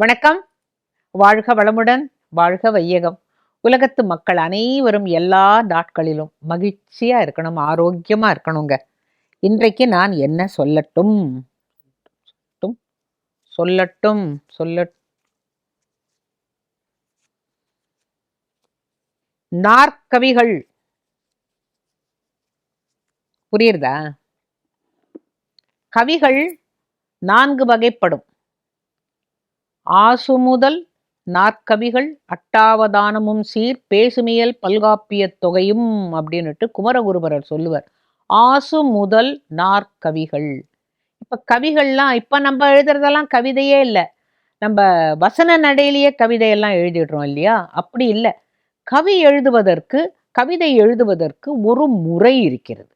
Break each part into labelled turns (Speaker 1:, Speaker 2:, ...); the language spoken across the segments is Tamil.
Speaker 1: வணக்கம். வாழ்க வளமுடன் வாழ்க வையகம். உலகத்து மக்கள் அனைவரும் எல்லா நாட்களிலும் மகிழ்ச்சியா இருக்கணும் ஆரோக்கியமா இருக்கணுங்க. இன்றைக்கு நான் என்ன சொல்லட்டும்? சொல்லட்டும் சொல்லட்டும் சொல்ல நாற்கவிகள். புரியுறதா? கவிகள் நான்கு வகைப்படும். ஆசு முதல் நாற்கவிகள் அட்டாவதானமும் சீர் பேசுமியல் பல்காப்பிய தொகையும் அப்படின்னுட்டு குமரகுருபரர் சொல்லுவார். ஆசு முதல் நாற்கவிகள். இப்போ கவிகள்லாம் இப்போ நம்ம எழுதுறதெல்லாம் கவிதையே இல்லை. நம்ம வசன நடையிலேயே கவிதையெல்லாம் எழுதிடுறோம் இல்லையா? அப்படி இல்லை. கவி எழுதுவதற்கு கவிதை எழுதுவதற்கு ஒரு முறை இருக்கிறது.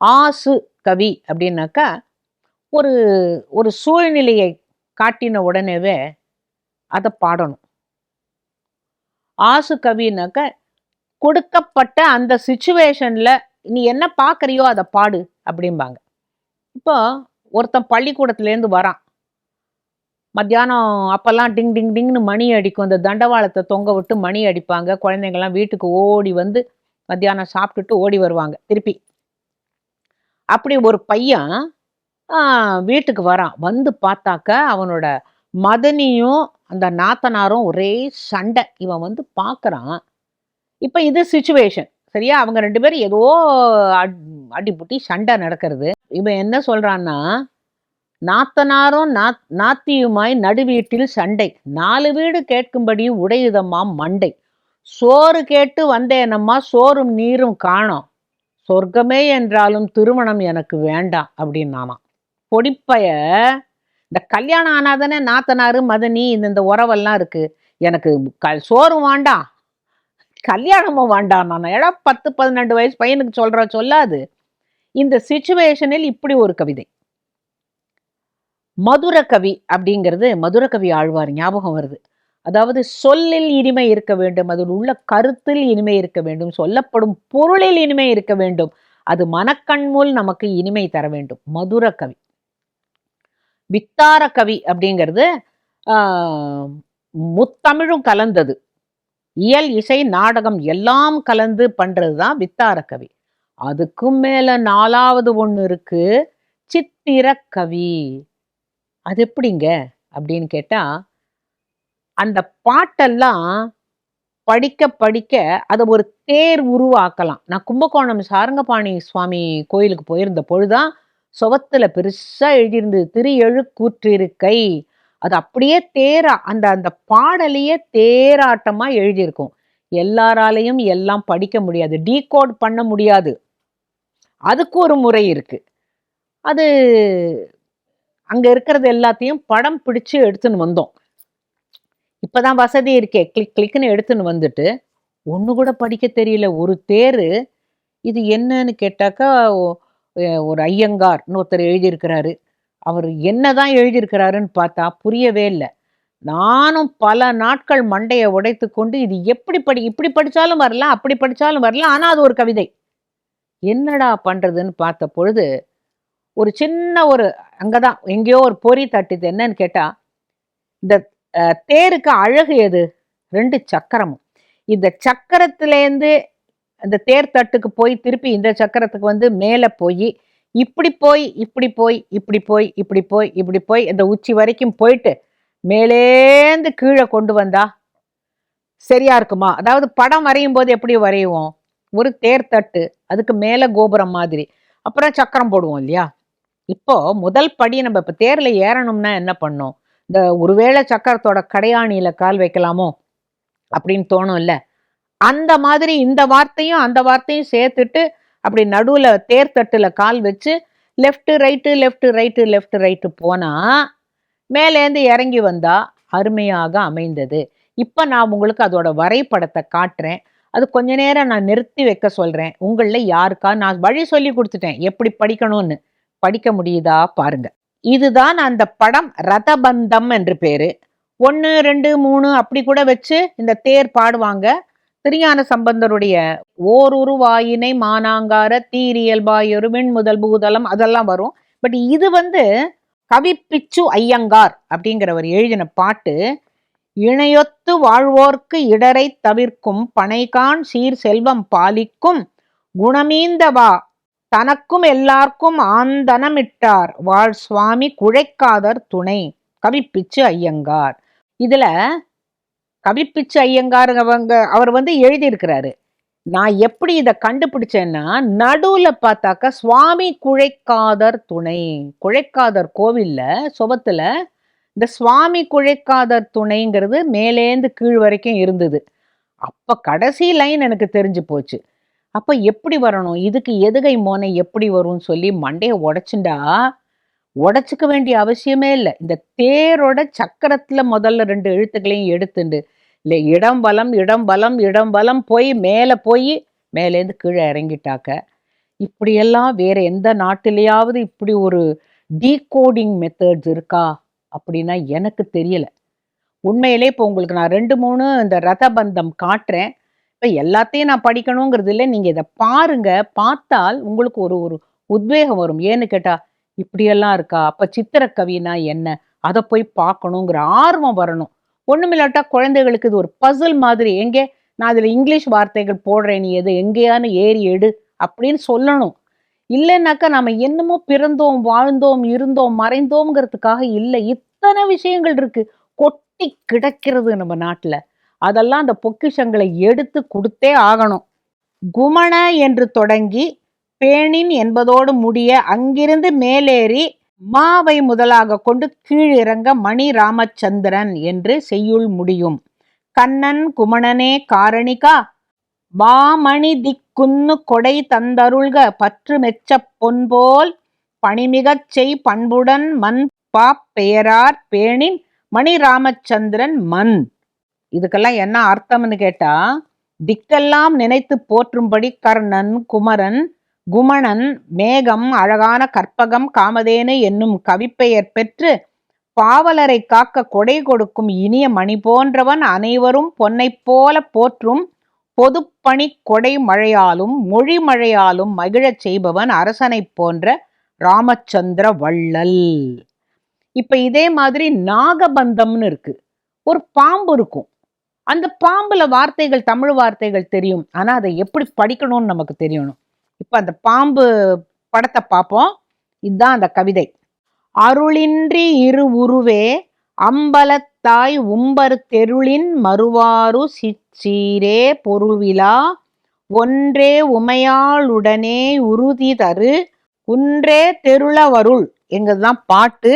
Speaker 1: ஆசு கவி அப்படின்னாக்கா ஒரு ஒரு சூழ்நிலையை காட்டின உடனேவே அதை பாடணும். ஆசு கவினாக்க கொடுக்கப்பட்ட அந்த சுச்சுவேஷனில் நீ என்ன பார்க்குறியோ அதை பாடு அப்படிம்பாங்க. இப்போ ஒருத்தன் பள்ளிக்கூடத்துலேருந்து வரான். மத்தியானம் அப்போல்லாம் டிங் டிங் டிங்னு மணி அடிக்கும். அந்த தண்டவாளத்தை தொங்க விட்டு மணி அடிப்பாங்க. குழந்தைங்கள்லாம் வீட்டுக்கு ஓடி வந்து மத்தியானம் சாப்பிட்டுட்டு ஓடி வருவாங்க. திருப்பி. அப்படி ஒரு பையன் வீட்டுக்கு வரான். வந்து பார்த்தாக்க அவனோட மதனியும் அந்த நாத்தனாரும் ஒரே சண்டை. இவன் வந்து பார்க்குறான். இப்போ இது சுச்சுவேஷன் சரியா? அவங்க ரெண்டு பேரும் ஏதோ அட்- அடிபுட்டி சண்டை நடக்கிறது. இவன் என்ன சொல்கிறான்னா நாத்தனாரும் நாத் நாத்தியுமாய் நடுவீட்டில் சண்டை. நாலு வீடு கேட்கும்படி உடையுதம்மா மண்டை. சோறு கேட்டு வந்தேனம்மா சோறும் நீரும் காணோம். சொர்க்கமே என்றாலும் திருமணம் எனக்கு வேண்டாம் அப்படின்னானாம். பொடிப்பைய இந்த கல்யாணம் ஆனாதானே நாத்தனாரு மதனி இந்த இந்த உறவெல்லாம் இருக்கு. எனக்கு க சோறும் வேண்டாம் கல்யாணமும் வேண்டாம் நான். ஏடா பத்து பதினெண்டு வயசு பையனுக்கு சொல்ற சொல்லாது. இந்த சுச்சுவேஷனில் இப்படி ஒரு கவிதை. மதுர கவி அப்படிங்கிறது மதுர கவி ஆழ்வார் ஞாபகம் வருது. அதாவது சொல்லில் இனிமை இருக்க வேண்டும் அதில் உள்ள கருத்தில் இனிமை இருக்க வேண்டும் சொல்லப்படும் பொருளில் இனிமை இருக்க வேண்டும். அது மனக்கண்முல் நமக்கு இனிமை தர வேண்டும். மதுர கவி. வித்தார கவி அப்படிங்கிறது முத்தமிழும் கலந்தது. இயல் இசை நாடகம் எல்லாம் கலந்து பண்றது தான் வித்தார கவி அதுக்கும் மேல நாலாவது ஒன்று இருக்கு சித்திர கவி அது எப்படிங்க? அப்படின்னு கேட்டா அந்த பாட்டெல்லாம் படிக்க படிக்க அதை ஒரு தேர் உருவாக்கலாம். நான் கும்பகோணம் சாரங்கபாணி சுவாமி கோயிலுக்கு போயிருந்த பொழுதுதான் சுவத்துல பெருசா எழுதியிருந்தது. திரு எழுக்கூற்றிருக்கை. அது அப்படியே தேரா அந்த அந்த பாடலையே தேராட்டமா எழுதியிருக்கும். எல்லாராலையும் எல்லாம் படிக்க முடியாது. டீகோட் பண்ண முடியாது. அதுக்கு ஒரு முறை இருக்கு. அது அங்க இருக்கிறது எல்லாத்தையும் படம் பிடிச்சு எடுத்துன்னு வந்தோம். இப்பதான் வசதி இருக்கே. கிளிக் கிளிக்னு எடுத்துன்னு வந்துட்டு ஒன்று கூட படிக்க தெரியல. ஒரு தேர் இது என்னன்னு கேட்டாக்கா ஒரு ஐயங்கார் ஒருத்தர் எழுதியிருக்கிறாரு. அவர் என்னதான் எழுதியிருக்கிறாருன்னு பார்த்தா புரியவே இல்லை. நானும் பல நாட்கள் மண்டையை உடைத்து கொண்டு இது எப்படி படி இப்படி படித்தாலும் வரலாம் அப்படி படித்தாலும் வரலாம் ஆனால் அது ஒரு கவிதை. என்னடா பண்ணுறதுன்னு பார்த்த பொழுது ஒரு சின்ன ஒரு அங்கே தான் எங்கேயோ ஒரு பொறி தட்டுது என்னன்னு கேட்டால் இந்த தேருக்கு அழகு எது? ரெண்டு சக்கரமும். இந்த சக்கரத்துலேருந்து அந்த தேர் தட்டுக்கு போய் திருப்பி இந்த சக்கரத்துக்கு வந்து மேலே போய் இப்படி போய் இப்படி போய் இப்படி போய் இப்படி போய் இப்படி போய் இந்த உச்சி வரைக்கும் போயிட்டு மேலேந்து கீழே கொண்டு வந்தா சரியா இருக்குமா? அதாவது படம் வரையும் போது எப்படி வரைவோம் ஒரு தேர் தட்டு அதுக்கு மேலே கோபுரம் மாதிரி. அப்புறம் சக்கரம் போடுவோம் இல்லையா? இப்போ முதல் படி நம்ம இப்போ தேரில் ஏறணும்னா என்ன பண்ணோம்? இந்த ஒருவேளை சக்கரத்தோட கடையாணியில் கால் வைக்கலாமோ? அப்படின்னு தோணும்ல. அந்த மாதிரி இந்த வார்த்தையும் அந்த வார்த்தையும் சேர்த்துட்டு அப்படி நடுவில் தேர்தட்டில் கால் வச்சு left right left right left right போனால் மேலேந்து இறங்கி வந்தால் அருமையாக அமைந்தது. இப்போ நான் உங்களுக்கு அதோட வரைபடத்தை காட்டுறேன். அது கொஞ்ச நேரம் நான் நிறுத்தி வைக்க சொல்கிறேன் உங்களில் யாருக்கா நான் வழி சொல்லி கொடுத்துட்டேன். எப்படி படிக்கணும்னு. படிக்க முடியுதா பாருங்க. இதுதான் அந்த படம் ரதபந்தம் என்று பேரு. ஒன்று ரெண்டு மூணு அப்படி கூட வச்சு இந்த தேர் பாடுவாங்க. திருஞான சம்பந்தருடைய ஓர் உருவாயினை மானாங்கார தீரியல்பாயொரு மின் முதல் பூதலம் அதெல்லாம் வரும். பட் இது வந்து கவிப்பிச்சு ஐயங்கார் அப்படிங்கிறவர் எழுதின பாட்டு இணையொத்து வாழ்வோர்க்கு இடரை தவிர்க்கும் பனைகான் சீர் செல்வம் பாலிக்கும் குணமீந்தவா தனக்கும் எல்லாருக்கும் ஆந்தனமிட்டார் வாழ் சுவாமி குழைக்காதர் துணை. கவிப்பிச்சு ஐயங்கார். இதுல கவிப்பிச்சு ஐயங்கார் அவங்க அவர் வந்து எழுதியிருக்கிறாரு. நான் எப்படி இதை கண்டுபிடிச்சேன்னா நடுவில் பார்த்தாக்கா சுவாமி குழைக்காதர் துணை குழைக்காதர் கோவிலில் சுபத்தில் இந்த சுவாமி குழைக்காதர் துணைங்கிறது மேலேந்து கீழ் வரைக்கும் இருந்தது. அப்போ கடைசி லைன் எனக்கு தெரிஞ்சு போச்சு. அப்போ எப்படி வரணும்? இதுக்கு எதுகை மோனை எப்படி வரும்னு சொல்லி மண்டையை உடச்சுண்டா உடச்சிக்க வேண்டிய அவசியமே இல்லை. இந்த தேரோட சக்கரத்துல முதல்ல ரெண்டு எழுத்துக்களையும் எடுத்துண்டு இல்லை இடம் பலம் இடம் பலம் இடம் பலம் போய் மேலே போய் மேலேருந்து கீழே இறங்கிட்டாக்க இப்படியெல்லாம் வேற எந்த நாட்டிலேயாவது இப்படி ஒரு டீகோடிங் மெத்தட்ஸ் இருக்கா அப்படின்னா எனக்கு தெரியலை. உண்மையிலே இப்போ உங்களுக்கு நான் ரெண்டு மூணு இந்த ரதபந்தம் காட்டுறேன். இப்போ எல்லாத்தையும் நான் படிக்கணுங்கிறது இல்லை. நீங்கள் இதை பாருங்க. பார்த்தால் உங்களுக்கு ஒரு ஒரு உத்வேகம் வரும். ஏன்னு கேட்டால் இப்படியெல்லாம் இருக்கா? அப்போ சித்திரக்கவினா என்ன? அதை போய் பார்க்கணுங்கிற ஆர்வம் வரணும். ஒண்ணுமில்லாட்டா குழந்தைகளுக்கு இது ஒரு பசில் மாதிரி. எங்கே? நான் அதில் இங்கிலீஷ் வார்த்தைகள் போடுறேன் நீ எது எங்கேயானு ஏறி எடு அப்படின்னு சொல்லணும். இல்லைன்னாக்கா நம்ம என்னமோ பிறந்தோம் வாழ்ந்தோம் இருந்தோம் மறைந்தோங்கிறதுக்காக இல்லை. இத்தனை விஷயங்கள் இருக்கு. கொட்டி கிடக்கிறது நம்ம நாட்டுல. அதெல்லாம் அந்த பொக்கிஷங்களை எடுத்து கொடுத்தே ஆகணும். குமண என்று தொடங்கி பேணின் என்பதோடு முடிய அங்கிருந்து மேலேறி மாவை முதலாக கொண்டு கீழிறங்க மணி ராமச்சந்திரன் என்று செய்யுள் முடியும். கண்ணன் குமணனே காரணிகா வாமணி திக்குன்னு கொடை தந்தருள்க பற்று மெச்சப் பொன்போல் பணிமிகச் செய் பண்புடன் மண் பாப் பெயரார் பேணின் மணி ராமச்சந்திரன் மண். இதுக்கெல்லாம் என்ன அர்த்தம்னு கேட்டா திக்கெல்லாம் நினைத்து போற்றும்படி கர்ணன் குமரன் குமணன் மேகம் அழகான கற்பகம் காமதேனு என்னும் கவிப்பெயர் பெற்று பாவலரை காக்க கொடை கொடுக்கும் இனிய மணி போன்றவன் அனைவரும் பொன்னைப் போல போற்றும் பொதுப்பணி கொடை மழையாலும் மொழி மழையாலும் மகிழச் செய்பவன் அரசனைப் போன்ற ராமச்சந்திர வள்ளல். இப்ப இதே மாதிரி நாகபந்தம்னு இருக்கு. ஒரு பாம்பு இருக்கும். அந்த பாம்புல வார்த்தைகள் தமிழ் வார்த்தைகள் தெரியும். ஆனா அதை எப்படி படிக்கணும்னு நமக்கு தெரியணும். இப்போ அந்த பாம்பு படத்தை பார்ப்போம் இதுதான் அந்த கவிதை. அருளின்றி இரு உருவே அம்பலத்தாய் உம்பர் தெருளின் மறுவாறு சிச்சீரே பொருள்விழா ஒன்றே உமையாளுடனே உறுதி தரு குன்றே தெருளவருள் எங்கதான் பாட்டு.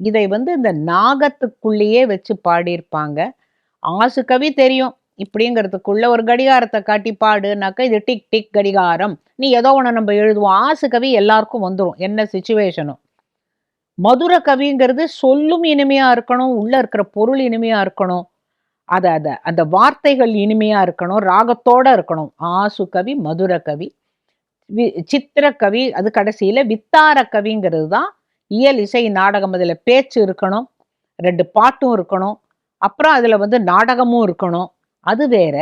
Speaker 1: இதை வந்து இந்த நாகத்துக்குள்ளேயே வச்சு பாடியிருப்பாங்க. ஆசு கவி தெரியும். இப்படிங்கிறதுக்குள்ள ஒரு கடிகாரத்தை காட்டி பாடுனாக்கா இது டிக் டிக் கடிகாரம். நீ ஏதோ ஒன்று நம்ம எழுதுவோம். ஆசு கவி எல்லாருக்கும் வந்துடும் என்ன சுச்சுவேஷனும் மதுர கவிங்கிறது சொல்லும் இனிமையாக இருக்கணும். உள்ளே இருக்கிற பொருள் இனிமையாக இருக்கணும். அதை அதை அந்த வார்த்தைகள் இனிமையாக இருக்கணும். ராகத்தோட இருக்கணும். ஆசு கவி மதுர கவி வி- சித்திர கவி அது கடைசியில் வித்தார கவிங்கிறது தான் இயல் இசை நாடகம். அதில் பேச்சு இருக்கணும். ரெண்டு பாட்டும் இருக்கணும். அப்புறம் அதில் வந்து நாடகமும் இருக்கணும். அது வேற.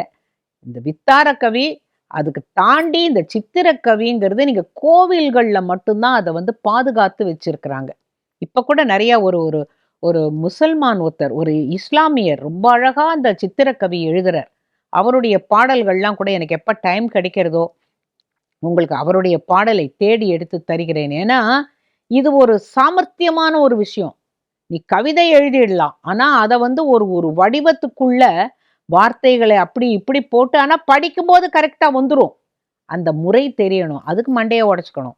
Speaker 1: இந்த வித்தார கவி அதுக்கு தாண்டி இந்த சித்திர கவிங்கிறது நீங்க கோவில்கள்ல மட்டும்தான் அதை வந்து பாதுகாத்து வச்சிருக்கிறாங்க. இப்ப கூட நிறைய ஒரு ஒரு ஒரு முசல்மான் ஒருத்தர் ஒரு இஸ்லாமியர் ரொம்ப அழகா அந்த சித்திரக்கவி எழுதுறார். அவருடைய பாடல்கள்லாம் கூட எனக்கு எப்ப டைம் கிடைக்கிறதோ உங்களுக்கு அவருடைய பாடலை தேடி எடுத்து தருகிறேன். ஏன்னா இது ஒரு சாமர்த்தியமான ஒரு விஷயம். நீ கவிதை எழுதிடலாம். ஆனா அதை வந்து ஒரு ஒரு வடிவத்துக்குள்ள வார்த்தைகளை அப்படி இப்படி போட்டு ஆனால் படிக்கும்போது கரெக்டாக வந்துடும் அந்த முறை தெரியணும். அதுக்கு மண்டையை உடச்சிக்கணும்.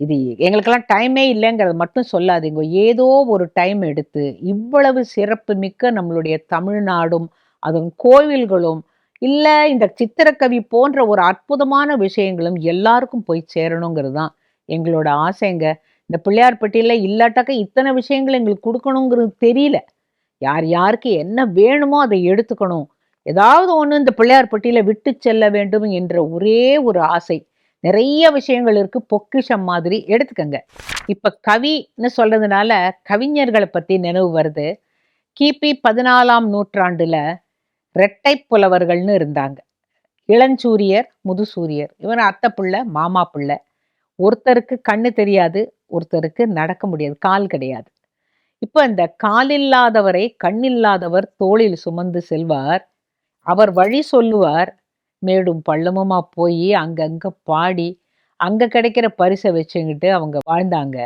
Speaker 1: இது எங்களுக்கெல்லாம் டைமே இல்லைங்கிறது மட்டும் சொல்லாதீங்க. ஏதோ ஒரு டைம் எடுத்து இவ்வளவு சிறப்பு மிக்க நம்மளுடைய தமிழ்நாடும் அதன் கோவில்களும் இல்லை இந்த சித்திரக்கவி போன்ற ஒரு அற்புதமான விஷயங்களும் எல்லாருக்கும் போய் சேரணுங்கிறது தான் எங்களோட ஆசைங்க. இந்த பிள்ளையார்பட்டியில் இல்லாட்டாக்க இத்தனை விஷயங்கள் எங்களுக்கு கொடுக்கணுங்கிறது தெரியல. யார் யாருக்கு என்ன வேணுமோ அதை எடுத்துக்கணும். ஏதாவது ஒன்று இந்த பிள்ளையார் பிள்ளையார்பட்டியில விட்டு செல்ல வேண்டும் என்ற ஒரே ஒரு ஆசை. நிறைய விஷயங்கள் இருக்கு. பொக்கிஷம் மாதிரி எடுத்துக்கங்க. இப்போ கவின்னு சொல்றதுனால கவிஞர்களை பற்றி நினைவு வருது. கிபி பதினாலாம் நூற்றாண்டுல இரட்டை புலவர்கள்னு இருந்தாங்க. இளஞ்சூரியர் முதுசூரியர். இவன் அத்தை பிள்ளை மாமா பிள்ளை. ஒருத்தருக்கு கண்ணு தெரியாது ஒருத்தருக்கு நடக்க முடியாது கால் கிடையாது. இப்ப இந்த காலில்லாதவரை கண்ணில்லாதவர் தோளில் சுமந்து செல்வார். அவர் வழி சொல்லுவார். மேடும் பள்ளமுமா போய் அங்கங்க பாடி அங்க கிடைக்கிற பரிசை வச்சுக்கிட்டு அவங்க வாழ்ந்தாங்க.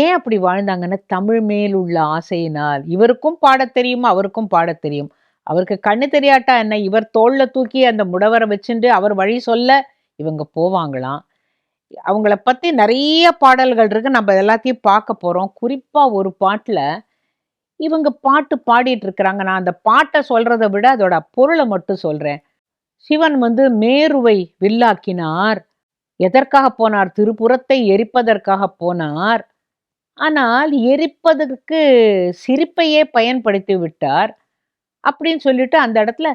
Speaker 1: ஏன் அப்படி வாழ்ந்தாங்கன்னா தமிழ் மேல் உள்ள ஆசையினால். இவருக்கும் பாடத் தெரியும் அவருக்கும் பாடத் தெரியும். அவருக்கு கண்ணு தெரியாட்டா என்ன? இவர் தோல்ல தூக்கி அந்த முடவரை வச்சுட்டு அவர் வழி சொல்ல இவங்க போவாங்களாம். அவங்கள பற்றி நிறைய பாடல்கள் இருக்கு. நம்ம எல்லாத்தையும் பார்க்க போகிறோம் குறிப்பாக ஒரு பாட்டில் இவங்க பாட்டு பாடிட்டு இருக்கிறாங்க. நான் அந்த பாட்டை சொல்றதை விட அதோட பொருளை மட்டும் சொல்றேன். சிவன் வந்து மேருவை வில்லாக்கினார். எதற்காக போனார்? திருப்புறத்தை எரிப்பதற்காக போனார். ஆனால் எரிப்பதற்கு சிரிப்பையே பயன்படுத்தி விட்டார். அப்படின்னு சொல்லிட்டு அந்த இடத்துல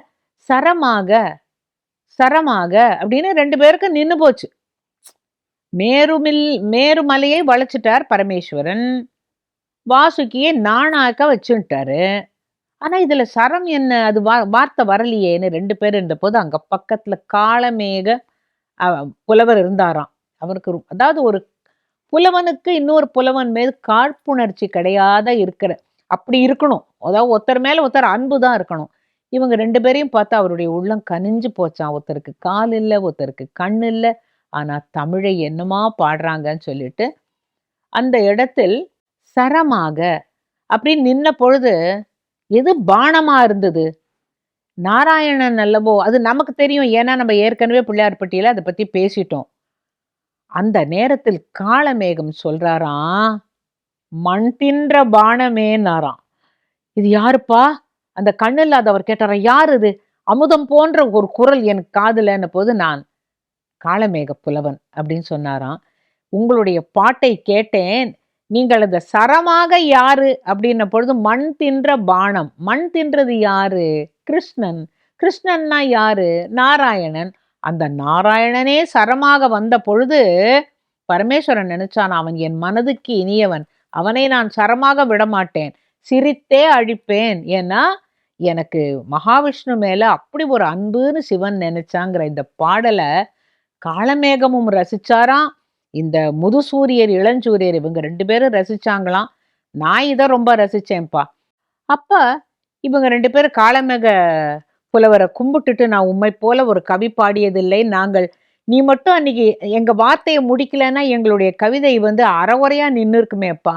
Speaker 1: சரமாக சரமாக அப்படின்னு ரெண்டு பேருக்கு நின்று போச்சு. மேருமில் மேருமலையை வளைச்சிட்டார் பரமேஸ்வரன். வாசுகியை நானாக்க வச்சுட்டாரு. ஆனால் இதில் சரம் என்ன? அது வா வார்த்தை வரலையேன்னு ரெண்டு பேர் இருந்தபோது அங்கே பக்கத்தில் காலமேக புலவர் இருந்தாராம். அவருக்கு அதாவது ஒரு புலவனுக்கு இன்னொரு புலவன் மீது காழ்ப்புணர்ச்சி கிடையாத இருக்கிற அப்படி இருக்கணும். அதாவது ஒருத்தர் மேலே ஒருத்தர் அன்பு தான் இருக்கணும். இவங்க ரெண்டு பேரையும் பார்த்து அவருடைய உள்ளம் கனிஞ்சு போச்சான் ஒருத்தருக்கு கால் இல்லை ஒருத்தருக்கு கண் இல்லை. ஆனால் தமிழை என்னமா பாடுறாங்கன்னு சொல்லிட்டு அந்த இடத்தில் சரமாக அப்படின்னு நின்ன பொழுது எது பானமாக இருந்தது? நாராயணன் அல்லவோ அது நமக்கு தெரியும். ஏன்னா நம்ம ஏற்கனவே பிள்ளையார்பட்டியில் அதை பற்றி பேசிட்டோம். அந்த நேரத்தில் காளமேகம் சொல்கிறாராம் மண் தின்ற பானமேனாராம் இது யாருப்பா? அந்த கண்ணு இல்லாதவர் கேட்டாரா யார் இது? அமுதம் போன்ற ஒரு குரல் என் காதலன்ன போது நான் காளமேக புலவன் அப்படின்னு சொன்னாராம். உங்களுடைய பாட்டை கேட்டேன். நீங்கள் அந்த சரமாக யாரு? அப்படின்ன பொழுது மண் தின்ற பானம். மண் தின்றது யாரு? கிருஷ்ணன். கிருஷ்ணன்னா யாரு? நாராயணன். அந்த நாராயணனே சரமாக வந்த பொழுது பரமேஸ்வரன் நினைச்சான் அவன் என் மனதுக்கு இனியவன். அவனை நான் சரமாக விடமாட்டேன். சிரித்தே அழிப்பேன். ஏன்னா எனக்கு மகாவிஷ்ணு மேல அப்படி ஒரு அன்புன்னு சிவன் நினைச்சாங்கிற இந்த பாடலை காளமேகமும் ரசிச்சாராம். இந்த முதுசூரியர் இளஞ்சூரியர் இவங்க ரெண்டு பேரும் ரசிச்சாங்களாம். நான் இதை ரொம்ப ரசிச்சேன்ப்பா. அப்ப இவங்க ரெண்டு பேரும் காளமேக புலவரை கும்பிட்டுட்டு நான் உம்மை போல ஒரு கவி பாடியதில்லை. நாங்கள் நீ மட்டும் அன்னைக்கு எங்க வார்த்தையை முடிக்கலைன்னா எங்களுடைய கவிதை வந்து அறகுறையா நின்று இருக்குமேப்பா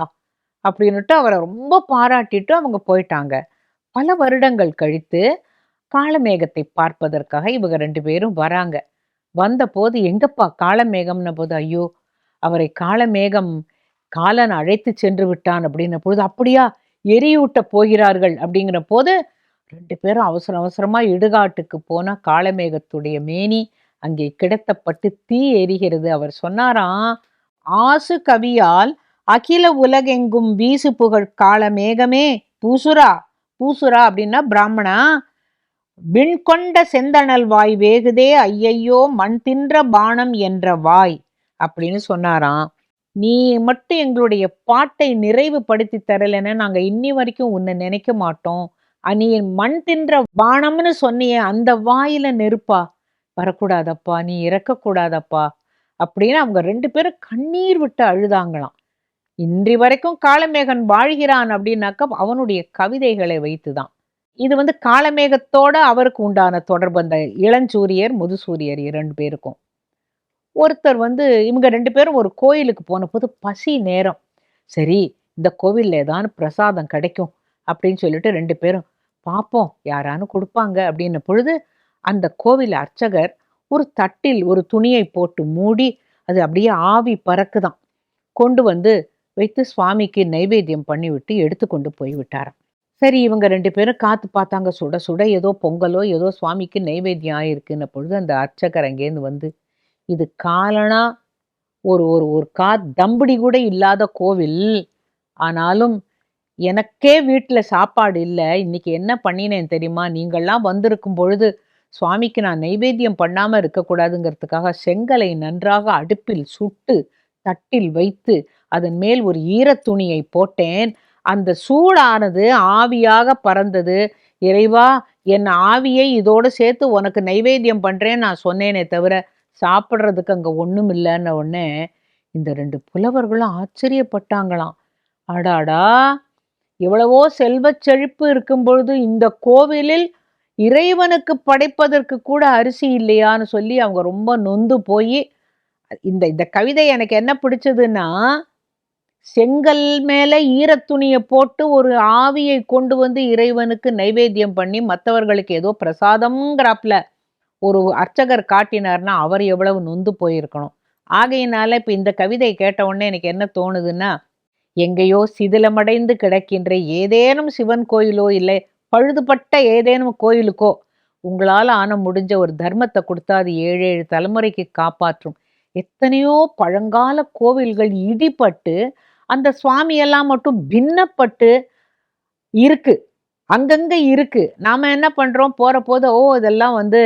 Speaker 1: அப்படின்னுட்டு அவரை ரொம்ப பாராட்டிட்டு அவங்க போயிட்டாங்க. பல வருடங்கள் கழித்து காளமேகத்தை பார்ப்பதற்காக இவங்க ரெண்டு பேரும் வராங்க. வந்தபோது எங்கப்பா காளமேகம்ன போது ஐயோ அவரை காளமேகம் காலன் அழைத்து சென்று விட்டான் அப்படின்ன பொழுது அப்படியா எரியூட்ட போகிறார்கள் அப்படிங்கிற போது ரெண்டு பேரும் அவசர அவசரமா இடுகாட்டுக்கு போனா காளமேகத்துடைய மேனி அங்கே கிடத்தப்பட்டு தீ எரிகிறது. அவர் சொன்னாராம் ஆசு கவியால் அகில உலகெங்கும் வீசு புகழ் காளமேகமே பூசுரா பூசுரா அப்படின்னா பிராமணா விண்கொண்ட செந்தணல் வாய் வேகுதே ஐயையோ மண் தின்ற பானம் என்ற வாய் அப்படின்னு சொன்னாராம். நீ மட்டும் எங்களுடைய பாட்டை நிறைவுபடுத்தி தரலைன்னா நாங்க இன்னி வரைக்கும் உன்னை நினைக்க மாட்டோம். நீ மண் தின்ற பானம்னு சொன்னியே அந்த வாயில நெருப்பா? வரக்கூடாதப்பா நீ இறக்கக்கூடாதப்பா அப்படின்னு அவங்க ரெண்டு பேரும் கண்ணீர் விட்டு அழுதாங்களாம். இன்றி வரைக்கும் காளமேகன் வாழ்கிறான் அப்படின்னாக்கா அவனுடைய கவிதைகளை வைத்துதான். இது வந்து காலமேகத்தோட அவருக்கு உண்டான தொடர்பு. அந்த இளஞ்சூரியர் முதுசூரியர் இரண்டு பேருக்கும். ஒருத்தர் வந்து இவங்க ரெண்டு பேரும் ஒரு கோயிலுக்கு போன போது பசி நேரம். சரி இந்த கோவில்ல ஏதானு பிரசாதம் கிடைக்கும் அப்படின்னு சொல்லிட்டு ரெண்டு பேரும் பார்ப்போம் யாரானு கொடுப்பாங்க அப்படின்ன பொழுது அந்த கோவில் அர்ச்சகர் ஒரு தட்டில் ஒரு துணியை போட்டு மூடி அது அப்படியே ஆவி பறக்குதான். கொண்டு வந்து வைத்து சுவாமிக்கு நைவேத்தியம் பண்ணிவிட்டு எடுத்துக்கொண்டு போய்விட்டாராம். போய் சரி இவங்க ரெண்டு பேரும் காத்து பார்த்தாங்க. சுட சுட ஏதோ பொங்கலோ ஏதோ சுவாமிக்கு நைவேத்தியம் ஆயிருக்குன்ன பொழுது அந்த அர்ச்சகர் அங்கேருந்து வந்து இது காலனா? ஒரு ஒரு ஒரு கா தம்படி கூட இல்லாத கோவில். ஆனாலும் எனக்கே வீட்டில் சாப்பாடு இல்லை. இன்னைக்கு என்ன பண்ணினேன் தெரியுமா? நீங்கள்லாம் வந்திருக்கும் பொழுது சுவாமிக்கு நான் நைவேத்தியம் பண்ணாம இருக்கக்கூடாதுங்கிறதுக்காக செங்கலை நன்றாக அடுப்பில் சுட்டு தட்டில் வைத்து அதன் மேல் ஒரு ஈரத்துணியை போட்டேன். அந்த சூடானது ஆவியாக பறந்தது. இறைவா என் ஆவியை இதோடு சேர்த்து உனக்கு நைவேத்தியம் பண்ணுறேன்னு நான் சொன்னேனே தவிர சாப்பிட்றதுக்கு அங்கே ஒன்றும் இல்லைன்ன உடனே இந்த ரெண்டு புலவர்களும் ஆச்சரியப்பட்டாங்களாம். அடாடா! எவ்வளவோ செல்வச் செழிப்பு இருக்கும் பொழுது இந்த கோவிலில் இறைவனுக்கு படைப்பதற்கு கூட அரிசி இல்லையான்னு சொல்லி அவங்க ரொம்ப நொந்து போய் இந்த இந்த கவிதை எனக்கு என்ன பிடிச்சதுன்னா செங்கல் மேல ஈரத்துணியை போட்டு ஒரு ஆவியை கொண்டு வந்து இறைவனுக்கு நைவேத்தியம் பண்ணி மற்றவர்களுக்கு ஏதோ பிரசாதம்ங்கிறாப்புல. ஒரு அர்ச்சகர் காட்டினார்னா அவர் எவ்வளவு நொந்து போயிருக்கணும். ஆகையினால இப்போ இந்த கவிதை கேட்ட உடனே எனக்கு என்ன தோணுதுன்னா எங்கேயோ சிதிலமடைந்து கிடக்கின்ற ஏதேனும் சிவன் கோயிலோ இல்லை பழுதுபட்ட ஏதேனும் கோயிலுக்கோ உங்களால் ஆன முடிஞ்ச ஒரு தர்மத்தை கொடுத்தா அது ஏழு ஏழு தலைமுறைக்கு காப்பாற்றும். எத்தனையோ பழங்கால கோவில்கள் இடிபட்டு அந்த சுவாமியெல்லாம் மட்டும் பின்னப்பட்டு இருக்கு. அங்கங்க இருக்கு. நாம என்ன பண்றோம்? போற போது ஓ இதெல்லாம் வந்து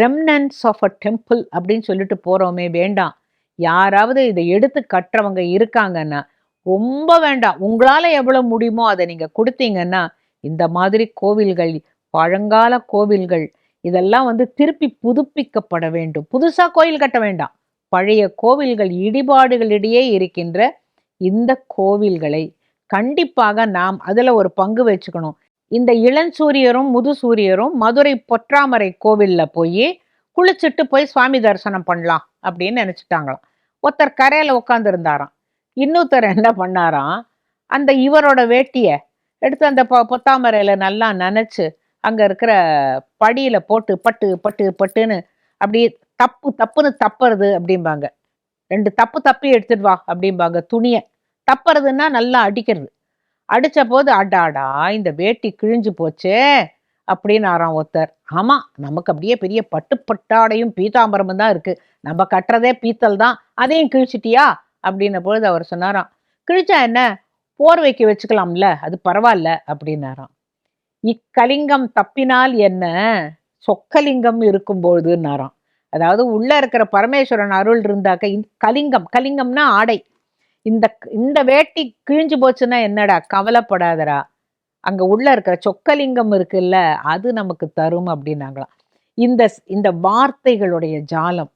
Speaker 1: ரெம்னன்ஸ் ஆஃப் அ டெம்பிள் அப்படின்னு சொல்லிட்டு போறோமே வேண்டாம். யாராவது இதை எடுத்து கட்டுறவங்க இருக்காங்கன்னா ரொம்ப வேண்டாம். உங்களால எவ்வளவு முடியுமோ அதை நீங்க கொடுத்தீங்கன்னா இந்த மாதிரி கோவில்கள் பழங்கால கோவில்கள் இதெல்லாம் வந்து திருப்பி புதுப்பிக்கப்பட வேண்டும். புதுசா கோயில் கட்ட வேண்டாம். பழைய கோவில்கள் இடிபாடுகளிடையே இருக்கின்ற இந்த கோவில்களை கண்டிப்பாக நாம் அதில் ஒரு பங்கு வச்சுக்கணும். இந்த இளஞ்சூரியரும் முதுசூரியரும் மதுரை பொற்றாமரை கோவிலில் போய் குளிச்சுட்டு போய் சுவாமி தரிசனம் பண்ணலாம் அப்படின்னு நினச்சிட்டாங்களாம். ஒருத்தர் கரையில் உட்காந்துருந்தாராம் இன்னொருத்தர் என்ன பண்ணாராம்? அந்த இவரோட வேட்டியை எடுத்து அந்த பொ பொத்தாமரையில் நல்லா நனைச்சு அங்கே இருக்கிற படியில் போட்டு பட்டு பட்டு பட்டுன்னு அப்படி தப்பு தப்புன்னு தப்புறது அப்படிம்பாங்க. ரெண்டு தப்பு தப்பி எடுத்துட்டு வா அப்படிம்பாங்க. துணியை தப்புறதுன்னா நல்லா அடிக்கிறது. அடிச்ச போது அடாடா இந்த வேட்டி கிழிஞ்சு போச்சே அப்படின்னு ஆறாம் ஒருத்தர். ஆமாம் நமக்கு அப்படியே பெரிய பட்டு பட்டாடையும் பீதாம்பரமும் தான் இருக்கு. நம்ம கட்டுறதே பீத்தல் தான். அதையும் கிழிச்சிட்டியா? அப்படின்ன பொழுது அவர் சொன்னாராம். கிழிச்சா என்ன? போர்வைக்கு வச்சுக்கலாம்ல அது பரவாயில்ல அப்படின்னாராம். இக்கலிங்கம் தப்பினால் என்ன? சொக்கலிங்கம் இருக்கும்பொழுதுன்னாராம். அதாவது உள்ள இருக்கிற பரமேஸ்வரன் அருள் இருந்தாக்க கலிங்கம் கலிங்கம்னா ஆடை. இந்த இந்த வேட்டி கிழிஞ்சு போச்சுன்னா என்னடா? கவலைப்படாதடா. அங்க உள்ள இருக்கிற சொக்கலிங்கம் இருக்குல்ல அது நமக்கு தரும் அப்படின்னாங்களாம். இந்த இந்த வார்த்தைகளுடைய ஜாலம்.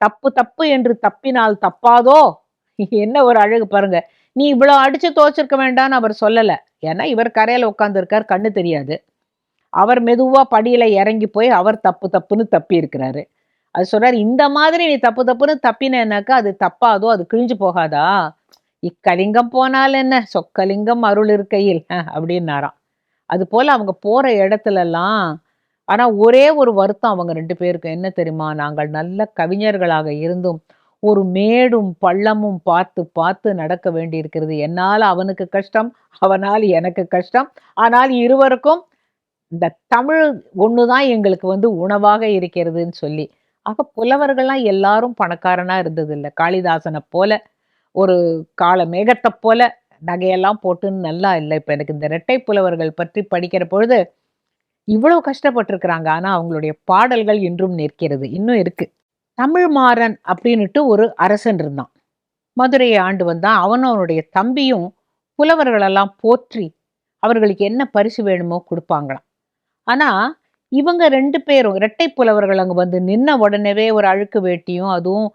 Speaker 1: தப்பு தப்பு என்று தப்பினால் தப்பாதோ? என்ன ஒரு அழகு பாருங்க. நீ இவ்வளோ அடிச்சு துவச்சிருக்க வேண்டாம்னு அவர் சொல்லலை. ஏன்னா இவர் கரையில உட்காந்துருக்கார் கண்ணு தெரியாது. அவர் மெதுவா படியில இறங்கி போய் அவர் தப்பு தப்புன்னு தப்பி இருக்கிறாரு அது சொல்றாரு இந்த மாதிரி நீ தப்பு தப்புன்னு தப்பினேனாக்கா அது தப்பாதோ அது கிழிஞ்சு போகாதா? இக்கலிங்கம் போனால் என்ன? சொக்கலிங்கம் அருள் இருக்கையில் அஹ், அப்படின்னாராம். அது போல அவங்க போற இடத்துலலாம் ஆனா ஒரே ஒரு வருத்தம் அவங்க ரெண்டு பேருக்கும் என்ன தெரியுமா? நாங்கள் நல்ல கவிஞர்களாக இருந்தும் ஒரு மேடும் பள்ளமும் பார்த்து பார்த்து நடக்க வேண்டியிருக்கிறது. என்னால் அவனுக்கு கஷ்டம் அவனால் எனக்கு கஷ்டம். ஆனால் இருவருக்கும் இந்த தமிழ் ஒண்ணுதான் எங்களுக்கு வந்து உணவாக இருக்கிறதுன்னு சொல்லி. ஆக புலவர்கள்லாம் எல்லாரும் பணக்காரனா இருந்தது இல்லை காளிதாசனை போல ஒரு கால மேகத்தை போல நகையெல்லாம் போட்டுன்னு நல்லா இல்லை. இப்போ எனக்கு இந்த இரட்டை புலவர்கள் பற்றி படிக்கிற பொழுது இவ்வளோ கஷ்டப்பட்டிருக்கிறாங்க. ஆனால் அவங்களுடைய பாடல்கள் இன்றும் நிற்கிறது. இன்னும் இருக்கு. தமிழ்மாறன் அப்படின்னுட்டு ஒரு அரசன் இருந்தான். மதுரையை ஆண்டு வந்தான். அவனும் அவனுடைய தம்பியும் புலவர்களெல்லாம் போற்றி அவர்களுக்கு என்ன பரிசு வேணுமோ கொடுப்பாங்களாம். ஆனால் இவங்க ரெண்டு பேரும் இரட்டை புலவர்கள் அங்கே வந்து நின்ன உடனேவே ஒரு அழுக்கு வேட்டியும் அதுவும்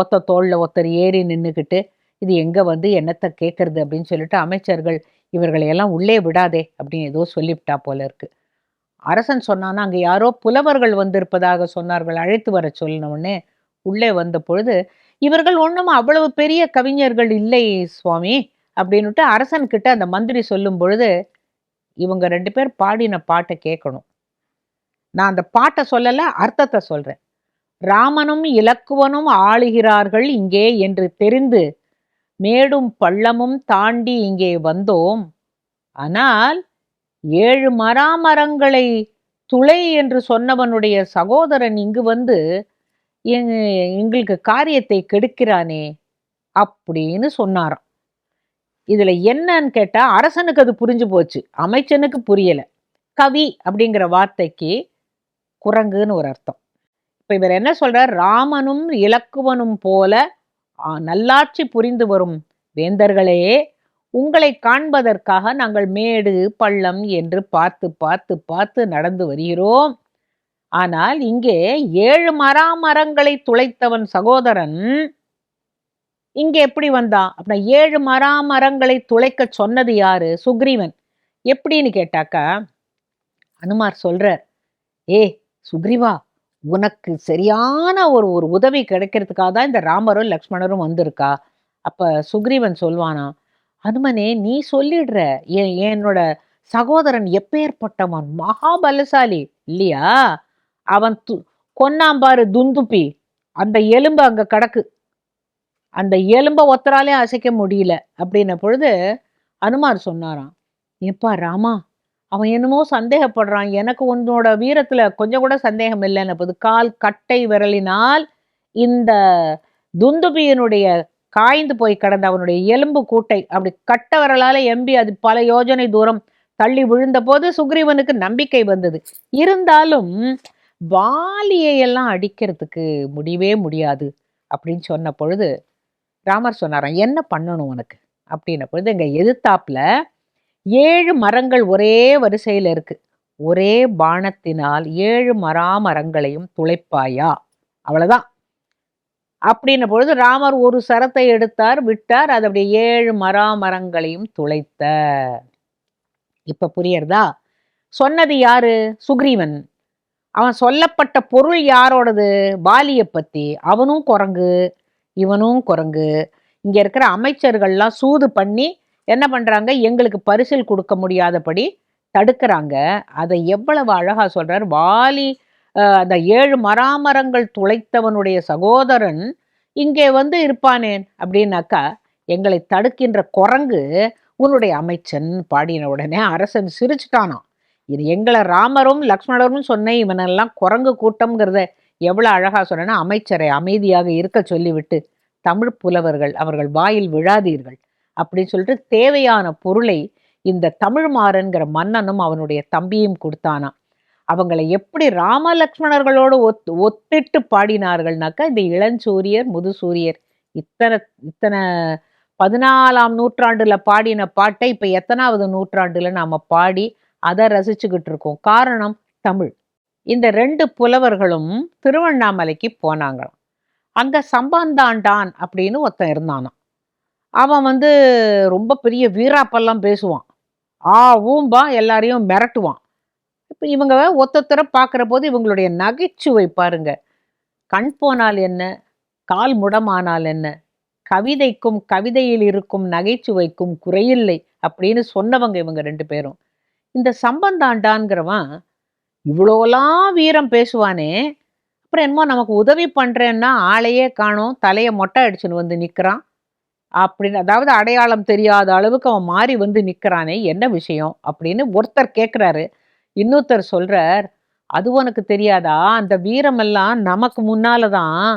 Speaker 1: ஒத்த தோளில் ஒருத்தர் ஏறி நின்றுக்கிட்டு இது எங்கே வந்து என்னத்தை கேட்குறது அப்படின்னு சொல்லிட்டு அமைச்சர்கள் இவர்களை எல்லாம் உள்ளே விடாதே அப்படின்னு ஏதோ சொல்லிவிட்டா போல இருக்கு. அரசன் சொன்னான்னா அங்கே யாரோ புலவர்கள் வந்திருப்பதாக சொன்னார்கள் அழைத்து வர சொல்லினவுடனே உள்ளே வந்த பொழுது இவர்கள் ஒன்றும் அவ்வளவு பெரிய கவிஞர்கள் இல்லை சுவாமி அப்படின்னுட்டு அரசன்கிட்ட அந்த மந்திரி சொல்லும் பொழுது இவங்க ரெண்டு பேர் பாடின பாட்டை கேட்கணும். நான் அந்த பாட்டை சொல்லலை அர்த்தத்தை சொல்கிறேன் ராமனும் இலக்குவனும் ஆளுகிறார்கள் இங்கே என்று தெரிந்து மேடும் பள்ளமும் தாண்டி இங்கே வந்தோம். ஆனால் ஏழு மராமரங்களை துளை என்று சொன்னவனுடைய சகோதரன் இங்கு வந்து எங்களுக்கு காரியத்தை கெடுக்கிறானே அப்படின்னு சொன்னாராம். இதில் என்னன்னு கேட்டால் அரசனுக்கு அது புரிஞ்சு போச்சு. அமைச்சனுக்கு புரியலை. கவி அப்படிங்கிற வார்த்தைக்கு குரங்குன்னு ஒரு அர்த்தம். இப்போ இவர் என்ன சொல்றார்? ராமனும் இலக்குவனும் போல நல்லாட்சி புரிந்து வரும் வேந்தர்களே உங்களை காண்பதற்காக நாங்கள் மேடு பள்ளம் என்று பார்த்து பார்த்து பார்த்து நடந்து வருகிறோம். ஆனால் இங்கே ஏழு மராமரங்களை துளைத்தவன் சகோதரன் இங்கே எப்படி வந்தான் அப்படின்னா ஏழு மராமரங்களை துளைக்க சொன்னது யாரு? சுக்ரீவன். எப்படின்னு கேட்டாக்கா அனுமார் சொல்றார். ஏ சுக்ரீவா உனக்கு சரியான ஒரு ஒரு உதவி கிடைக்கிறதுக்காக தான் இந்த ராமரும் லக்ஷ்மணரும் வந்திருக்கா? அப்ப சுக்ரீவன் சொல்வானா அனுமனே நீ சொல்லிடுற. என்னோட சகோதரன் எப்பேற்பட்டவன் மகாபலசாலி. இல்லையா? அவன் து கொன்னாம்பாரு துந்துப்பி. அந்த எலும்பு அங்க கிடக்கு. அந்த எலும்பை ஒத்தராலே அசைக்க முடியல. அப்படின்ன பொழுது அனுமார் சொன்னாராம் ஏப்பா ராமா அவன் என்னமோ சந்தேகப்படுறான். எனக்கு உன்னோட வீரத்துல கொஞ்சம் கூட சந்தேகம் இல்லைன்னு போது கால் கட்டை விரலினால் இந்த துந்துபியனுடைய காய்ந்து போய் கிடந்த அவனுடைய எலும்பு கூட்டை அப்படி கட்ட விரலால எம்பி அது பல யோஜனை தூரம் தள்ளி விழுந்த போது சுக்ரீவனுக்கு நம்பிக்கை வந்தது. இருந்தாலும் வாலியை எல்லாம் அடிக்கிறதுக்கு முடியவே முடியாது அப்படின்னு சொன்ன பொழுது ராமர் சொன்னாராம் என்ன பண்ணணும் உனக்கு? அப்படின்ன பொழுது எங்கள் எதிர்த்தாப்புல ஏழு மரங்கள் ஒரே வரிசையில் இருக்கு. ஒரே பானத்தினால் ஏழு மராமரங்களையும் துளைப்பாயா? அவ்வளவுதான். அப்படின்ன பொழுது ராமர் ஒரு சரத்தை எடுத்தார் விட்டார் அது அப்படியே ஏழு மராமரங்களையும் துளைத்த இப்ப புரியறதா? சொன்னது யாரு? சுக்ரீவன். அவன் சொல்லப்பட்ட பொருள் யாரோடது? பாலியை பத்தி அவனும் குரங்கு. இவனும் குரங்கு. இங்க இருக்கிற அமைச்சர்கள்லாம் சூது பண்ணி என்ன பண்றாங்க? எங்களுக்கு பரிசில் கொடுக்க முடியாதபடி தடுக்கிறாங்க. அதை எவ்வளவு அழகா சொல்கிறார் வாலி அந்த ஏழு மராமரங்கள் துளைத்தவனுடைய சகோதரன் இங்கே வந்து இருப்பானேன் அப்படின்னாக்கா எங்களை தடுக்கின்ற குரங்கு உன்னுடைய அமைச்சன் பாடின உடனே அரசன் சிரிச்சுட்டானான் இது எங்களை ராமரும் லக்ஷ்மணரும் சொன்ன இவனெல்லாம் குரங்கு கூட்டம்ங்கிறத எவ்வளவு அழகா சொன்னா அமைச்சரை அமைதியாக இருக்க சொல்லிவிட்டு தமிழ் புலவர்கள் அவர்கள் வாயில் விழாதீர்கள். அப்படின்னு சொல்லிட்டு தேவையான பொருளை இந்த தமிழ்மாறன்கிற மன்னனும் அவனுடைய தம்பியும் கொடுத்தானா. அவங்களை எப்படி ராமலக்ஷ்மணர்களோடு ஒத்து ஒத் ஒத்திட்டு பாடினார்கள்னாக்கா இந்த இளஞ்சூரியர் முதுசூரியர் இத்தனை இத்தனை பதினாலாம் நூற்றாண்டுல பாடின பாட்டை இப்ப எத்தனாவது நூற்றாண்டுல நாம் பாடி அதை ரசிச்சுக்கிட்டு இருக்கோம். காரணம் தமிழ். இந்த ரெண்டு புலவர்களும் திருவண்ணாமலைக்கு போனாங்களாம். அங்க சம்பாந்தாண்டான் அப்படின்னு ஒருத்தன் இருந்தானாம். அவன் வந்து ரொம்ப பெரிய வீராப்பெல்லாம் பேசுவான். ஆ ஊம்பா எல்லாரையும் மிரட்டுவான். இப்போ இவங்க ஒத்தொத்தர பார்க்குற போது இவங்களுடைய நகைச்சுவை பாருங்க. கண் போனால் என்ன? கால் முடமானால் என்ன? கவிதைக்கும் கவிதையில் இருக்கும் நகைச்சுவைக்கும் குறையில்லை அப்படின்னு சொன்னவங்க இவங்க ரெண்டு பேரும். இந்த சம்பந்தாண்டான்கிறவன் இவ்வளோலாம் வீரம் பேசுவானே. அப்புறம் என்னமோ நமக்கு உதவி பண்ணுறேன்னா ஆளையே காணும் தலையை மொட்டை அடிச்சுன்னு வந்து நிற்கிறான் அப்படின்னு அதாவது அடையாளம் தெரியாத அளவுக்கு அவன் மாறி வந்து நிற்கிறானே என்ன விஷயம்? அப்படின்னு ஒருத்தர் கேட்குறாரு இன்னொருத்தர் சொல்றார் அது உனக்கு தெரியாதா? அந்த வீரமெல்லாம் நமக்கு முன்னால தான்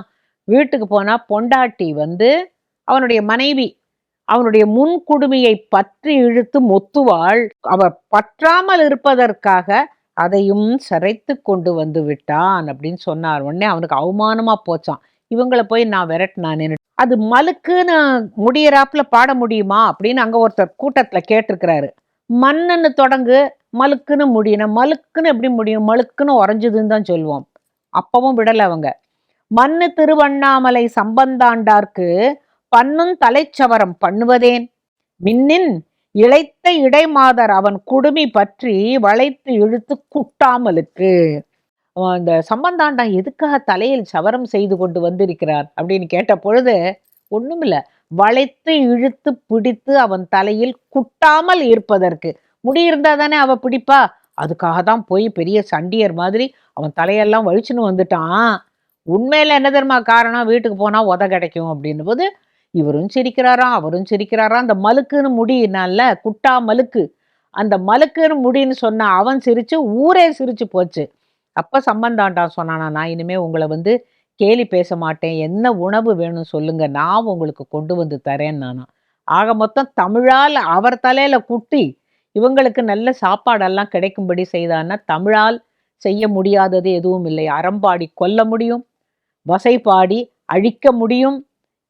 Speaker 1: வீட்டுக்கு போனா பொண்டாட்டி வந்து அவனுடைய மனைவி அவனுடைய முன்குடுமையை பற்றி இழுத்து மொத்துவாள். அவர் பற்றாமல் இருப்பதற்காக அதையும் சரைத்து கொண்டு வந்து விட்டான் அப்படின்னு சொன்னார். உடனே அவனுக்கு அவமானமா போச்சான் இவங்களை போய் நான் விரட்டினானேன்னு அது மலுக்குன்னு முடியறாப்புல பாட முடியுமா அப்படின்னு அங்க ஒருத்தர் கூட்டத்துல கேட்டிருக்கிறாரு. மண்ணுன்னு தொடங்கு மலுக்குன்னு முடியணும் மலுக்குன்னு எப்படி முடியும்? மலுக்குன்னு உறைஞ்சதுன்னு தான் சொல்லுவோம். அப்பவும் விடல அவங்க. மண்ணு திருவண்ணாமலை சம்பந்தாண்டார்க்கு பண்ணும் தலைச்சவரம் பண்ணுவதேன்? மின்னின் இழைத்த இடைமாதர் அவன் குடுமி பற்றி வளைத்து இழுத்து குட்டாமலுக்கு. அந்த சம்பந்தாண்டா எதுக்காக தலையில் சவரம் செய்து கொண்டு வந்திருக்கிறார் அப்படின்னு கேட்ட பொழுது ஒண்ணுமில்ல. வளைத்து இழுத்து பிடித்து அவன் தலையில் குட்டாமல் இருப்பதற்கு. முடியிருந்தா தானே அவ பிடிப்பா? அதுக்காக தான் போய் பெரிய சண்டியர் மாதிரி அவன் தலையெல்லாம் வலிச்சுன்னு வந்துட்டான். உண்மையில என்ன தெரியுமா காரணம்? வீட்டுக்கு போனா உத கிடைக்கும். அப்படின்னும் போது இவரும் சிரிக்கிறாராம் அவரும் சிரிக்கிறாராம் அந்த மலுக்குன்னு முடியினால குட்டா மலுக்கு. அந்த மலுக்குன்னு முடின்னு சொன்ன அவன் சிரிச்சு ஊரே சிரிச்சு போச்சு. அப்ப சம்பந்தாண்டா சொன்னானா நான் இனிமே உங்களை வந்து கேலி பேச மாட்டேன். என்ன உணவு வேணும் சொல்லுங்க. நான் உங்களுக்கு கொண்டு வந்து தரேன் நானா. ஆக மொத்தம் தமிழால் அவர் தலையில குட்டி இவங்களுக்கு நல்ல சாப்பாடெல்லாம் கிடைக்கும்படி செய்தான்னா தமிழால் செய்ய முடியாதது எதுவும் இல்லை. அறம்பாடி கொல்ல முடியும் வசைப்பாடி அழிக்க முடியும்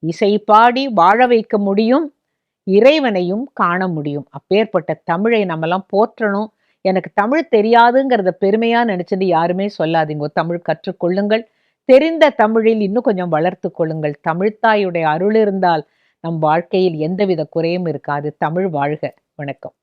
Speaker 1: இசை பாடி வாழ வைக்க முடியும் இறைவனையும் காண முடியும். அப்பேற்பட்ட தமிழை நம்மெல்லாம் போற்றணும். எனக்கு தமிழ் தெரியாதுங்கிறத பெருமையா நினைச்சது யாருமே சொல்லாதீங்க. தமிழ் கற்றுக்கொள்ளுங்கள் தெரிந்த தமிழில் இன்னும் கொஞ்சம் வளர்த்து கொள்ளுங்கள். தமிழ்த்தாயுடைய அருள் இருந்தால் நம் வாழ்க்கையில் எந்தவித குறையும் இருக்காது. தமிழ் வாழ்க. வணக்கம்.